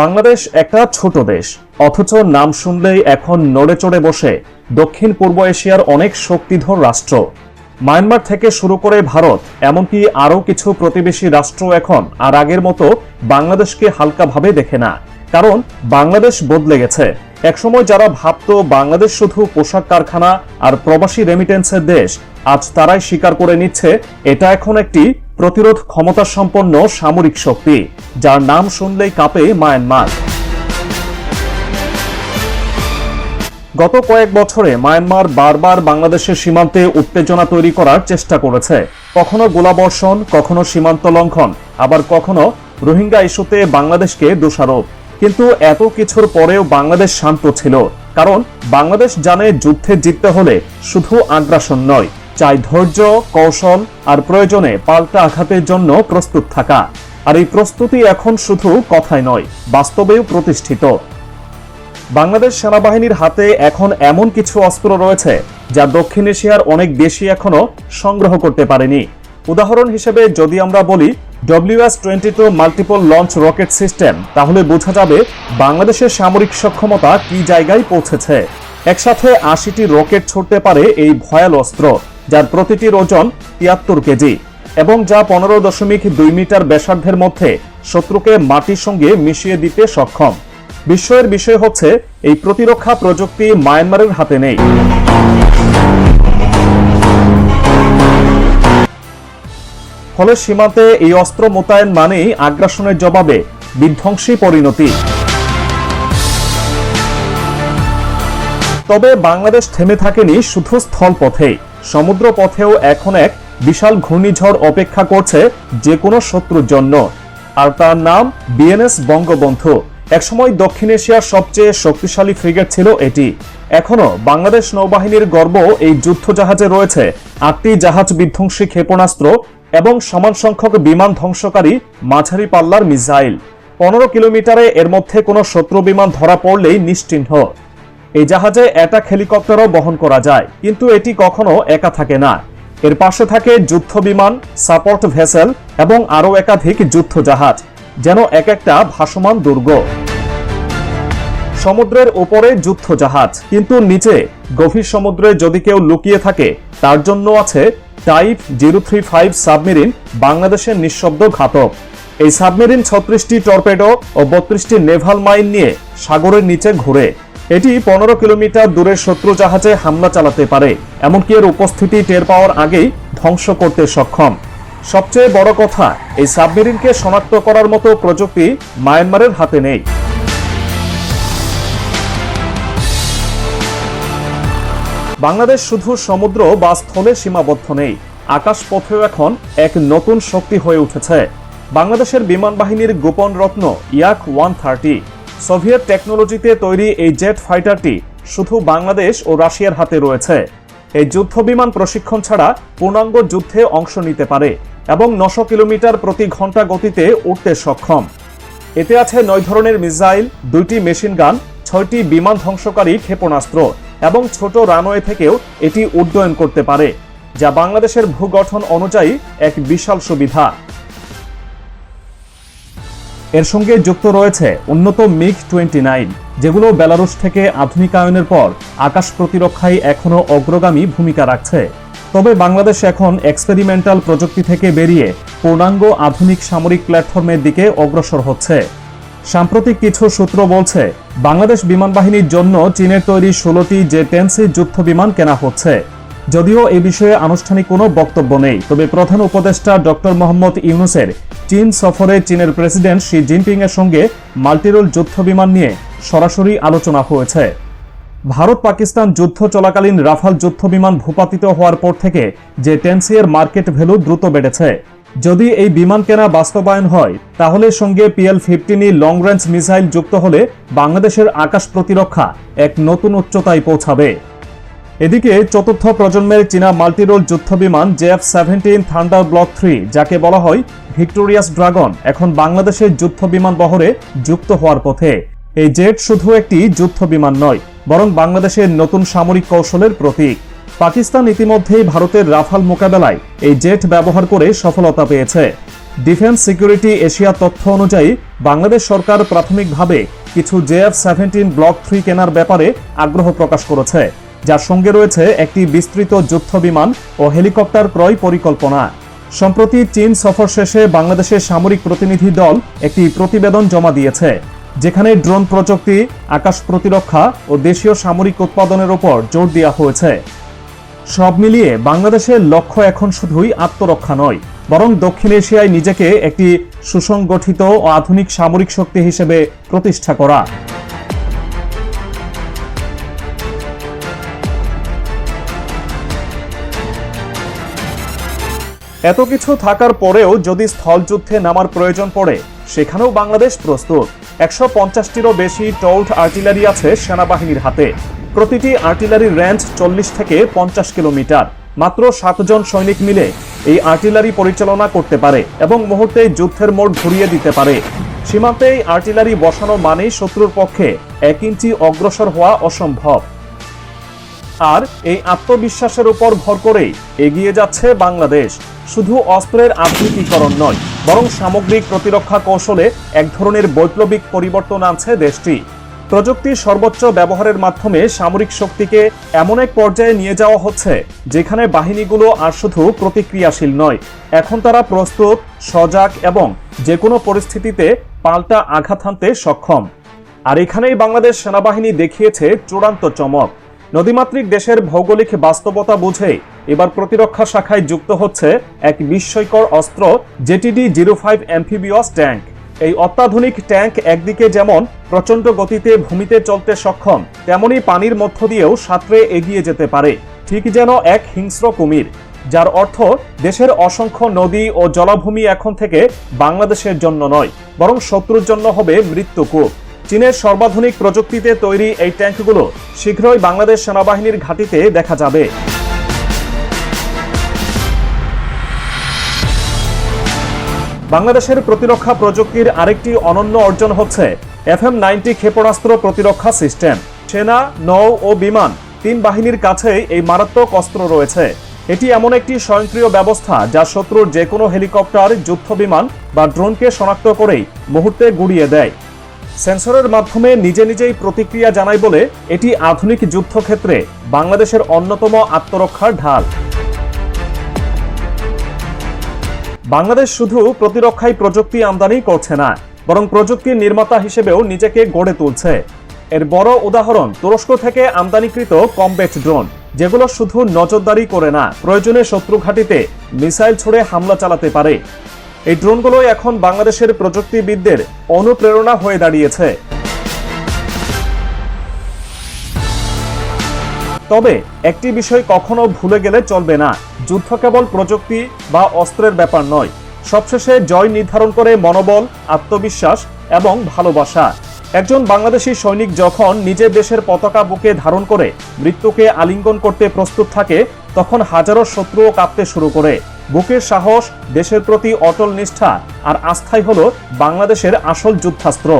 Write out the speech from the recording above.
বাংলাদেশ একটা ছোট দেশ, অথচ নাম শুনলেই এখন নড়ে চড়ে বসে দক্ষিণ পূর্ব এশিয়ার অনেক শক্তিধর রাষ্ট্র। মায়ানমার থেকে শুরু করে ভারত, এমনকি আরও কিছু প্রতিবেশী রাষ্ট্র এখন আর আগের মতো বাংলাদেশকে হালকাভাবে দেখে না। কারণ বাংলাদেশ বদলে গেছে। একসময় যারা ভাবতো বাংলাদেশ শুধু পোশাক কারখানা আর প্রবাসী রেমিটেন্সের দেশ, আজ তারাই স্বীকার করে নিচ্ছে, এটা এখন একটি প্রতিরোধ ক্ষমতা সম্পন্ন সামরিক শক্তি, যার নাম শুনলেই কাঁপে মায়ানমার। গত কয়েক বছরে মায়ানমার বারবার বাংলাদেশের সীমান্তে উত্তেজনা তৈরি করার চেষ্টা করেছে। কখনো গোলাবর্ষণ, কখনো সীমান্ত লঙ্ঘন, আবার কখনো রোহিঙ্গা ইস্যুতে বাংলাদেশকে দোষারোপ। কিন্তু এত কিছুর পরেও বাংলাদেশ শান্ত ছিল, কারণ বাংলাদেশ জানে যুদ্ধে জিততে হলে শুধু আগ্রাসন নয় চাই ধৈর্য, কৌশল আর প্রয়োজনে পাল্টা আঘাতের জন্য প্রস্তুত থাকা। আর এই প্রস্তুতি এখন শুধু কথায় নয়, বাস্তবেও প্রতিষ্ঠিত। বাংলাদেশ সেনাবাহিনীর হাতে এখন এমন কিছু অস্ত্র রয়েছে যা দক্ষিণ এশিয়ার অনেক দেশই এখনও সংগ্রহ করতে পারেনি। উদাহরণ হিসেবে যদি আমরা বলি WS twenty two multiple launch rocket system, তাহলে বোঝা যাবে বাংলাদেশের সামরিক সক্ষমতা কি জায়গায় পৌঁছেছে। একসাথে আশিটি রকেট ছুটতে পারে এই ভয়াল অস্ত্র। যার প্রতিটির ওজন তিয়াত্তর কেজি এবং যা পনেরো দশমিক দুই মিটার ব্যাসার্ধের মধ্যে শত্রুকে মাটির সঙ্গে মিশিয়ে দিতে সক্ষম। বিস্ময়ের বিষয় হচ্ছে, এই প্রতিরক্ষা প্রযুক্তি মায়ানমারের হাতে নেই। ফলে সীমান্তে এই অস্ত্র মোতায়েন মানেই আগ্রাসনের জবাবে বিধ্বংসী পরিণতি। তবে বাংলাদেশ থেমে থাকেনি শুধু স্থল স্থলপথেই। সমুদ্র পথেও এখন এক বিশাল ঘূর্ণিঝড় অপেক্ষা করছে যে কোনো শত্রুর জন্য। আর তার নাম বিএনএস বঙ্গবন্ধু। একসময় দক্ষিণ এশিয়ার সবচেয়ে শক্তিশালী ফ্রিগেট ছিল এটি। এখনও বাংলাদেশ নৌবাহিনীর গর্ব এই যুদ্ধ জাহাজে রয়েছে। আটটি জাহাজ বিধ্বংসী ক্ষেপণাস্ত্র এবং সমান সংখ্যক বিমান ধ্বংসকারী মাঝারি পাল্লার মিসাইল। পনেরো কিলোমিটারে এর মধ্যে কোনো শত্রু বিমান ধরা পড়লেই নিশ্চিহ্ন। এই জাহাজে অ্যাটাক হেলিকপ্টারও বহন করা যায়, কিন্তু এটি কখনো একা থাকে না। এর পাশে থাকে যুদ্ধ বিমান, সাপোর্ট ভেসেল এবং আরও একাধিক যুদ্ধ জাহাজ, যেন এক একটা ভাসমান দুর্গ। সমুদ্রের উপরে যুদ্ধ জাহাজ, কিন্তু নিচে গভীর সমুদ্রে যদি কেউ লুকিয়ে থাকে, তার জন্য আছে type zero three five submarine, বাংলাদেশের নিঃশব্দ ঘাতক। এই সাবমেরিন ছত্রিশটি টর্পেডো ও বত্রিশটি নেভাল মাইন নিয়ে সাগরের নিচে ঘুরে। এটি পনেরো কিলোমিটার দূরের শত্রু জাহাজে হামলা চালাতে পারে, এমনকি এর উপস্থিতি টের পাওয়ার আগেই ধ্বংস করতে সক্ষম। সবচেয়ে বড় কথা, এই সাবমেরিনকে শনাক্ত করার মতো প্রযুক্তি মায়ানমারের হাতে নেই। বাংলাদেশ শুধু সমুদ্র বা স্থলে সীমাবদ্ধ নেই আকাশ পথেও এখন এক নতুন শক্তি হয়ে উঠেছে। বাংলাদেশের বিমান বাহিনীর গোপন রত্ন ইয়াক ওয়ান থার্টি সোভিয়েত টেকনোলজিতে তৈরি এই জেট ফাইটারটি শুধু বাংলাদেশ ও রাশিয়ার হাতে রয়েছে। এই যুদ্ধ বিমান প্রশিক্ষণ ছাড়া পূর্ণাঙ্গ যুদ্ধে অংশ নিতে পারে এবং নশো কিলোমিটার প্রতি ঘণ্টা গতিতে উঠতে সক্ষম। এতে আছে নয় ধরনের মিসাইল, দুইটি মেশিন গান, ছয়টি বিমান ধ্বংসকারী ক্ষেপণাস্ত্র এবং ছোট রানওয়ে থেকেও এটি উড্ডয়ন করতে পারে, যা বাংলাদেশের ভূগঠন অনুযায়ী এক বিশাল সুবিধা। এর সঙ্গে যুক্ত রয়েছে উন্নত মিগ টোয়েন্টি নাইন, যেগুলো বেলারুশ থেকে আধুনিকায়নের পর আকাশ প্রতিরক্ষায় এখনও অগ্রগামী ভূমিকা রাখছে। তবে বাংলাদেশ এখন এক্সপেরিমেন্টাল প্রযুক্তি থেকে বেরিয়ে পূর্ণাঙ্গ আধুনিক সামরিক প্ল্যাটফর্মের দিকে অগ্রসর হচ্ছে। সাম্প্রতিক কিছু সূত্র বলছে, বাংলাদেশ বিমান বাহিনীর জন্য চীনের তৈরি ষোলোটি জে টেন্সি যুদ্ধ বিমান কেনা হচ্ছে। যদিও এ বিষয়ে আনুষ্ঠানিক কোনো বক্তব্য নেই। তবে প্রধান উপদেষ্টা ডক্টর মোহাম্মদ ইউনুসের চীন সফরে চীনের প্রেসিডেন্ট শি জিনপিং এর সঙ্গে মাল্টিরোল যুদ্ধ বিমান নিয়ে সরাসরি আলোচনা হয়েছে। ভারত পাকিস্তান যুদ্ধ চলাকালীন রাফাল যুদ্ধ বিমান ভূপাতিত হওয়ার পর থেকে যে টেন্সিয়ের মার্কেট ভ্যালু দ্রুত বেড়েছে। যদি এই বিমান কেনা বাস্তবায়ন হয়, তাহলে সঙ্গে PL fifteen E long range missile যুক্ত হলে বাংলাদেশের আকাশ প্রতিরক্ষা এক নতুন উচ্চতায় পৌঁছাবে। এদিকে চতুর্থ প্রজন্মের চীনা মাল্টিরোল যুদ্ধ বিমান JF seventeen thunder block three, যাকে বলা হয় ভিক্টোরিয়াস ড্রাগন, এখন বাংলাদেশের যুদ্ধ বিমান বহরে যুক্ত হওয়ার পথে। এই জেট শুধু একটি যুদ্ধ বিমান নয়, বরং বাংলাদেশের নতুন সামরিক কৌশলের প্রতীক। পাকিস্তান ইতিমধ্যেই ভারতের রাফাল মোকাবেলায় এই জেট ব্যবহার করে সফলতা পেয়েছে। ডিফেন্স সিকিউরিটি এশিয়া তথ্য অনুযায়ী, বাংলাদেশ সরকার প্রাথমিকভাবে কিছু জেএফ সেভেন্টিন ব্লক থ্রি কেনার ব্যাপারে আগ্রহ প্রকাশ করেছে। যার সঙ্গে রয়েছে একটি বিস্তৃত যুদ্ধ বিমান ও হেলিকপ্টার ক্রয় পরিকল্পনা। সম্প্রতি চীন সফর শেষে বাংলাদেশের সামরিক প্রতিনিধি দল একটি প্রতিবেদন জমা দিয়েছে, যেখানে ড্রোন প্রযুক্তি, আকাশ প্রতিরক্ষা ও দেশীয় সামরিক উৎপাদনের উপর জোর দেওয়া হয়েছে। সব মিলিয়ে বাংলাদেশের লক্ষ্য এখন শুধুই আত্মরক্ষা নয়, বরং দক্ষিণ এশিয়ায় নিজেকে একটি সুসংগঠিত ও আধুনিক সামরিক শক্তি হিসেবে প্রতিষ্ঠা করা। এত কিছু থাকার পরেও যদি স্থলযুদ্ধে নামার প্রয়োজন পড়ে, সেখানেও বাংলাদেশ প্রস্তুত। একশো পঞ্চাশটিরও বেশি টোল্ড আর্টিলারি আছে সেনাবাহিনীর হাতে। প্রতিটি আর্টিলারি রেঞ্জ চল্লিশ থেকে পঞ্চাশ কিলোমিটার। মাত্র সাতজন সৈনিক মিলে এই আর্টিলারি পরিচালনা করতে পারে এবং মুহূর্তে যুদ্ধের মোড় ঘুরিয়ে দিতে পারে। সীমান্তে এই আর্টিলারি বসানো মানেই শত্রুর পক্ষে এক ইঞ্চি অগ্রসর হওয়া অসম্ভব। আর এই আত্মবিশ্বাসের উপর ভর করেই এগিয়ে যাচ্ছে বাংলাদেশ। শুধু অস্ত্রের আধুনিকীকরণ নয়, বরং সামগ্রিক প্রতিরক্ষা কৌশলে এক ধরনের বৈপ্লবিক পরিবর্তন আনছে দেশটি। প্রযুক্তির সর্বোচ্চ ব্যবহারের মাধ্যমে সামরিক শক্তিকে এমন এক পর্যায়ে নিয়ে যাওয়া হচ্ছে, যেখানে বাহিনীগুলো আর শুধু প্রতিক্রিয়াশীল নয়। এখন তারা প্রস্তুত, সজাগ এবং যে কোনো পরিস্থিতিতে পাল্টা আঘাত হানতে সক্ষম। আর এখানেই বাংলাদেশ সেনাবাহিনী দেখিয়েছে চূড়ান্ত চমক। নদীমাতৃক দেশের ভৌগোলিক বাস্তবতা বুঝে এবার প্রতিরক্ষা শাখায় যুক্ত হচ্ছে এক বিস্ময়কর অস্ত্র JTD zero five amphibious tank. এই অত্যাধুনিক ট্যাঙ্ক একদিকে যেমন প্রচণ্ড গতিতে ভূমিতে চলতে সক্ষম, তেমনি পানির মধ্য দিয়েও সাঁতরে এগিয়ে যেতে পারে, ঠিক যেন এক হিংস্র কুমির। যার অর্থ দেশের অসংখ্য নদী ও জলাভূমি এখন থেকে বাংলাদেশের জন্য নয়, বরং শত্রুর জন্য হবে মৃত্যুকূপ চীনের সর্বাধুনিক প্রযুক্তিতে তৈরি এই ট্যাঙ্কগুলো শীঘ্রই বাংলাদেশ সেনাবাহিনীর ঘাঁটিতে দেখা যাবে। বাংলাদেশের প্রতিরক্ষা প্রযুক্তির আরেকটি অনন্য অর্জন হচ্ছে এফ এম নাইনটি ক্ষেপণাস্ত্র প্রতিরক্ষা সিস্টেম। সেনা, নৌ ও বিমান তিন বাহিনীর কাছেই এই মারাত্মক অস্ত্র রয়েছে। এটি এমন একটি স্বয়ংক্রিয় ব্যবস্থা যা শত্রুর যে কোনো হেলিকপ্টার যুদ্ধ বিমান বা ড্রোনকে শনাক্ত করেই মুহূর্তে গুড়িয়ে দেয়। সেন্সরের মাধ্যমে নিজে নিজেই প্রতিক্রিয়া জানায় বলে এটি আধুনিক যুদ্ধক্ষেত্রে বাংলাদেশের অন্যতম আত্মরক্ষার ঢাল। বাংলাদেশ শুধু প্রতিরক্ষায় প্রযুক্তি আমদানি করছে না, বরং প্রযুক্তির নির্মাতা হিসেবেও নিজেকে গড়ে তুলছে। এর বড় উদাহরণ তুরস্ক থেকে আমদানিকৃত কমব্যাট ড্রোন, যেগুলো শুধু নজরদারি করে না, প্রয়োজনে শত্রু ঘাঁটিতে মিসাইল ছুড়ে হামলা চালাতে পারে। এই ড্রোনগুলো এখন বাংলাদেশের প্রযুক্তিবিদদের অনুপ্রেরণা হয়ে দাঁড়িয়েছে। তবে একটি বিষয় কখনো ভুলে গেলে চলবে না, যুদ্ধ কেবল প্রযুক্তি বা অস্ত্রের ব্যাপার নয়। সবশেষে জয় নির্ধারণ করে মনোবল, আত্মবিশ্বাস এবং ভালোবাসা। একজন বাংলাদেশি সৈনিক যখন নিজের দেশের পতাকা বুকে ধারণ করে, মৃত্যুকে আলিঙ্গন করতে প্রস্তুত থাকে, তখন হাজারো শত্রুও কাঁপতে শুরু করে। বুকের সাহস দেশের প্রতি অটল নিষ্ঠা আর আস্থাই হল বাংলাদেশের আসল যুদ্ধাস্ত্র।